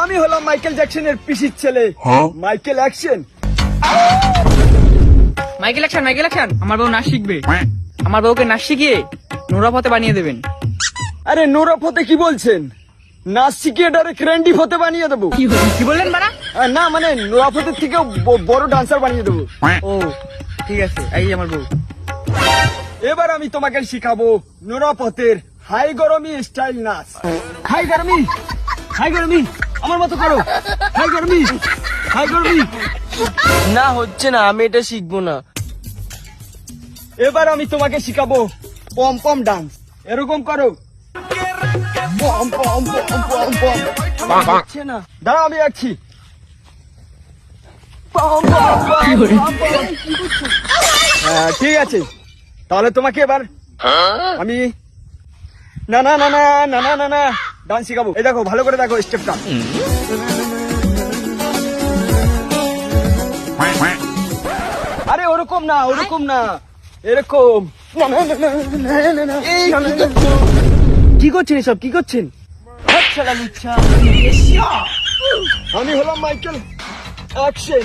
আমি হলাম মাইকেল জ্যাকসনের পিসির ছেলে। Michael action Michael action Michael action আমার বউ নাচ শিখবে। আমার বউকে নাচ শিখিয়ে নোরা পথে বানিয়ে দেবেন। আরে নোরা ফতে কি বলছেন? নাচ শিখিয়ে ডাইরেক্ট র্যান্ডি ফতে বানিয়ে দেবো। কি বললেন বাড়া? না মানে নোরা ফতের থেকেও বড় ডান্সার বানিয়ে দেবো। ও ঠিক আছে এই আমার বউ। এবার আমি তোমাকে শিখাবো নোরা ফতের হাই গরমি স্টাইল নাচ। হাই গরমি হাই গরমি। আমার মতো করো। হাই করবি? হাই করবি? না হচ্ছে না আমি এটা শিখব না। এবার আমি তোমাকে শিখাবো পম পম ডান্স। এরকম করো। পম পম পম পম পম। হচ্ছে না। দাঁড়া আমি যাচ্ছি হ্যাঁ, ঠিক আছে। তাহলে তোমাকে এবার আমি না না না না না না না না। ডান্স শিখাবো। এই দেখো, ভালো করে দেখো স্টেপটা। আরে ওরকম না ওরকম না। এরকম। কি করছেন এসব? কি করছেন? আমি হলাম মাইকেল অ্যাকশন।